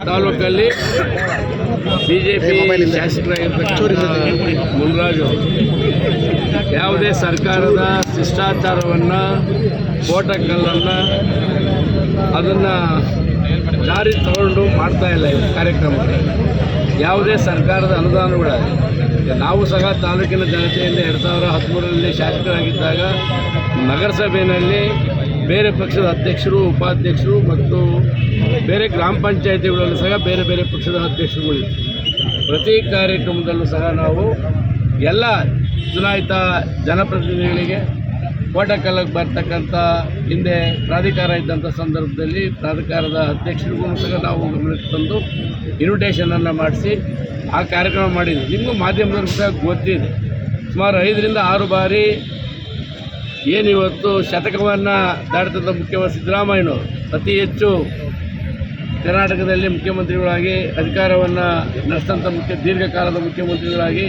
ತಾಲೂಕಲ್ಲಿ ಬಿಜೆಪಿ ಶಾಸಕರಾಗಿರ್ತಕ್ಕಂಥ ಮುನ್ರಾಜು ಯಾವುದೇ ಸರ್ಕಾರದ ಶಿಷ್ಟಾಚಾರವನ್ನು ಕೋಟಕಲ್ಲನ್ನು ಅದನ್ನು ಜಾರಿ ತಗೊಂಡು ಮಾಡ್ತಾ ಇಲ್ಲ ಈ ಕಾರ್ಯಕ್ರಮ ಯಾವುದೇ ಸರ್ಕಾರದ ಅನುದಾನಗಳ ನಾವು ಸಹ ತಾಲೂಕಿನ ಜನತೆಯಿಂದ ಎರಡು ಸಾವಿರ ಹದಿಮೂರರಲ್ಲಿ ಶಾಸಕರಾಗಿದ್ದಾಗ ನಗರಸಭೆಯಲ್ಲಿ ಬೇರೆ ಪಕ್ಷದ ಅಧ್ಯಕ್ಷರು, ಉಪಾಧ್ಯಕ್ಷರು ಮತ್ತು ಬೇರೆ ಗ್ರಾಮ ಪಂಚಾಯತಿಗಳಲ್ಲೂ ಸಹ ಬೇರೆ ಬೇರೆ ಪಕ್ಷದ ಅಧ್ಯಕ್ಷರುಗಳಿವೆ ಪ್ರತಿ ಕಾರ್ಯಕ್ರಮದಲ್ಲೂ ಸಹ ನಾವು ಎಲ್ಲ ಚುನಾಯಿತ ಜನಪ್ರತಿನಿಧಿಗಳಿಗೆ ಕೋಟಕಲ್ಲಕ್ಕೆ ಬರ್ತಕ್ಕಂಥ ಹಿಂದೆ ಪ್ರಾಧಿಕಾರ ಇದ್ದಂಥ ಸಂದರ್ಭದಲ್ಲಿ ಪ್ರಾಧಿಕಾರದ ಅಧ್ಯಕ್ಷರಿಗೂ ಸಹ ನಾವು ಗಮನಕ್ಕೆ ತಂದು ಇನ್ವಿಟೇಷನನ್ನು ಮಾಡಿಸಿ ಆ ಕಾರ್ಯಕ್ರಮ ಮಾಡಿದ್ವಿ. ನಿಮಗೂ ಮಾಧ್ಯಮದವ್ರಿಗೂ ಸಹ ಗೊತ್ತಿದೆ. ಸುಮಾರು ಐದರಿಂದ ಆರು ಬಾರಿ ಏನಿವತ್ತು ಶತಕವನ್ನು ದಾಟಿದಂಥ ಮುಖ್ಯಮಂತ್ರಿ ಸಿದ್ದರಾಮಯ್ಯನವರು? ಅತಿ ಹೆಚ್ಚು ಕರ್ನಾಟಕದಲ್ಲಿ ಮುಖ್ಯಮಂತ್ರಿಗಳಾಗಿ ಅಧಿಕಾರವನ್ನು ನಡೆಸಿದಂಥ ಮುಖ್ಯ ದೀರ್ಘಕಾಲದ ಮುಖ್ಯಮಂತ್ರಿಗಳಾಗಿ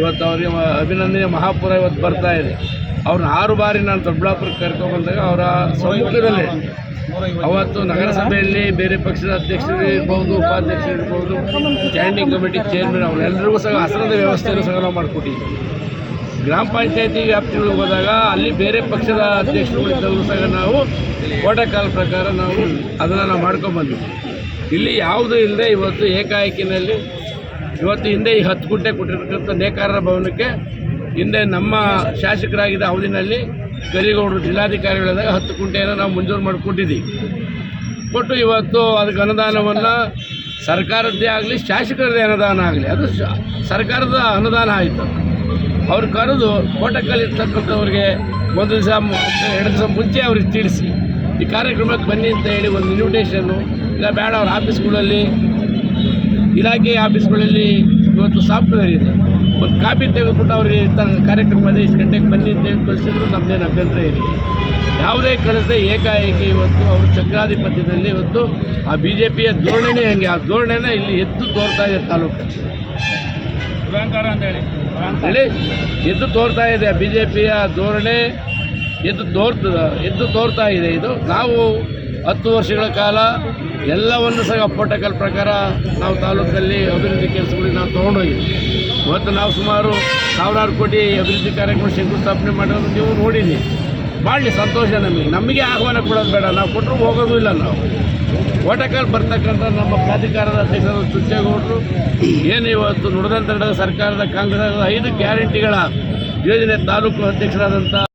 ಇವತ್ತು ಅವರಿಗೆ ಅಭಿನಂದನೆ ಮಹಾಪುರ ಇವತ್ತು ಬರ್ತಾ ಇದೆ. ಅವ್ರನ್ನ ಆರು ಬಾರಿ ನಾನು ದೊಡ್ಡಬಳ್ಳಾಪುರಕ್ಕೆ ಕರ್ಕೊಂಡ್ಬಂದಾಗ ಅವರ ಸಮ್ಮುಖದಲ್ಲೇ ಅವತ್ತು ನಗರಸಭೆಯಲ್ಲಿ ಬೇರೆ ಪಕ್ಷದ ಅಧ್ಯಕ್ಷರು ಇರ್ಬೋದು, ಉಪಾಧ್ಯಕ್ಷರು ಇರ್ಬೋದು ಸ್ಟ್ಯಾಂಡಿಂಗ್ ಕಮಿಟಿ ಚೇರ್ಮನ್ ಅವರೆಲ್ಲರಿಗೂ ಸಹ ಹಸನದ ವ್ಯವಸ್ಥೆಯನ್ನು ಸಹ ನಾವು ಮಾಡಿಕೊಟ್ಟಿದ್ದೀವಿ. ಗ್ರಾಮ ಪಂಚಾಯತಿ ವ್ಯಾಪ್ತಿಗಳಿಗೆ ಹೋದಾಗ ಅಲ್ಲಿ ಬೇರೆ ಪಕ್ಷದ ಅಧ್ಯಕ್ಷರುಗಳಿದ್ದವರು ಸಹ ನಾವು ಪ್ರೋಟೋಕಾಲ್ ಪ್ರಕಾರ ನಾವು ಅದನ್ನು ನಾವು ಮಾಡ್ಕೊಂಡ್ಬಂದ್ವಿ ಇಲ್ಲಿ ಯಾವುದೂ ಇಲ್ಲದೆ ಇವತ್ತು ಏಕಾಏಕಿನಲ್ಲಿ ಇವತ್ತು ಹಿಂದೆ ಈ ಹತ್ತು ಗುಂಟೆ ಕೊಟ್ಟಿರ್ತಕ್ಕಂಥ ನೇಕಾರರ ಭವನಕ್ಕೆ ಹಿಂದೆ ನಮ್ಮ ಶಾಸಕರಾಗಿದ್ದ ಅವಧಿನಲ್ಲಿ ಕರಿಗೌಡರು ಜಿಲ್ಲಾಧಿಕಾರಿಗಳಾದಾಗ ಹತ್ತು ಗುಂಟೆಯನ್ನು ನಾವು ಮಂಜೂರು ಮಾಡಿಕೊಟ್ಟಿದ್ದೀವಿ ಕೊಟ್ಟು ಇವತ್ತು ಅದಕ್ಕೆ ಅನುದಾನವನ್ನು ಸರ್ಕಾರದ್ದೇ ಆಗಲಿ, ಶಾಸಕರದ್ದೇ ಅನುದಾನ ಆಗಲಿ, ಅದು ಸರ್ಕಾರದ ಅನುದಾನ ಆಯಿತು. ಅವ್ರು ಕರೆದು ಕೋಟಕ್ಕಲ್ಲಿ ಇರ್ತಕ್ಕಂಥವ್ರಿಗೆ ಒಂದು ದಿವಸ ಎರಡು ದಿವಸ ಮುಂಚೆ ಅವ್ರಿಗೆ ತಿಳಿಸಿ, ಈ ಕಾರ್ಯಕ್ರಮಕ್ಕೆ ಬನ್ನಿ ಅಂತ ಹೇಳಿ ಒಂದು ಇನ್ವಿಟೇಷನ್ನು ಇಲ್ಲ, ಬೇಡ, ಅವ್ರ ಆಫೀಸ್ಗಳಲ್ಲಿ, ಇಲಾಖೆ ಆಫೀಸ್ಗಳಲ್ಲಿ ಇವತ್ತು ಸಾಫ್ಟ್ವೇರ್ ಇದೆ. ಒಂದು ಕಾಪಿ ತೆಗೆದುಬಿಟ್ಟು ಅವ್ರಿಗೆ ಕಾರ್ಯಕ್ರಮದಲ್ಲಿ ಇಷ್ಟು ಗಂಟೆಗೆ ಬನ್ನಿ ಅಂತ ಹೇಳಿ ಕಳಿಸಿದ್ರು ನಮ್ಮದೇನು ಅಭ್ಯಂತರ ಇರಲಿ ಯಾವುದೇ ಕಳಿಸದೆ ಏಕಾಏಕಿ ಇವತ್ತು ಅವರು ಚಕ್ರಾಧಿಪತ್ಯದಲ್ಲಿ ಇವತ್ತು ಆ ಬಿ ಜೆ ಪಿಯ ಧೋರಣೆನೇ ಹಂಗೆ, ಆ ಧೋರಣೆನ ಇಲ್ಲಿ ಎದ್ದು ತೋರ್ತಾ ಇದೆ ತಾಲೂಕು. ಅಂತ ಹೇಳಿ. ಎದ್ದು ತೋರ್ತಾ ಇದೆ ಬಿ ಜೆ ಪಿಯ ಧೋರಣೆ. ಎದ್ದು ತೋರ್ತದ ಎದ್ದು ತೋರ್ತಾ ಇದೆ ಇದು. ನಾವು ಹತ್ತು ವರ್ಷಗಳ ಕಾಲ ಎಲ್ಲವನ್ನು ಸಹ ಪ್ರೋಟೋಕಾಲ್ ಪ್ರಕಾರ ನಾವು ತಾಲೂಕಲ್ಲಿ ಅಭಿವೃದ್ಧಿ ಕೆಲಸಗಳಿಗೆ ನಾವು ತೊಗೊಂಡೋಗಿದ್ವಿ. ಇವತ್ತು ನಾವು ಸುಮಾರು ಸಾವಿರಾರು ಕೋಟಿ ಅಭಿವೃದ್ಧಿ ಕಾರ್ಯಕ್ರಮ ಶಂಕುಸ್ಥಾಪನೆ ಮಾಡೋದು ನೀವು ನೋಡಿದ್ದೀವಿ ಮಾಡಲಿ ಸಂತೋಷ ನಮಗೆ. ನಮಗೆ ಆಹ್ವಾನ ಕೊಡೋದು ಬೇಡ. ನಾವು ಕೊಟ್ಟರು ಹೋಗೋದು ಇಲ್ಲ ನಾವು. ಓಟಕಾಲ್ ಬರ್ತಕ್ಕಂಥ ನಮ್ಮ ಪ್ರಾಧಿಕಾರದ ಅಧ್ಯಕ್ಷರು ಚುಚ್ಚೇಗೌಡರು ಏನು ಇವತ್ತು ನುಡಿದಂತ ಸರ್ಕಾರದ ಕಾಂಗ್ರೆಸ್ ಐದು ಗ್ಯಾರಂಟಿಗಳ ಯೋಜನೆ ತಾಲೂಕು ಅಧ್ಯಕ್ಷರಾದಂಥ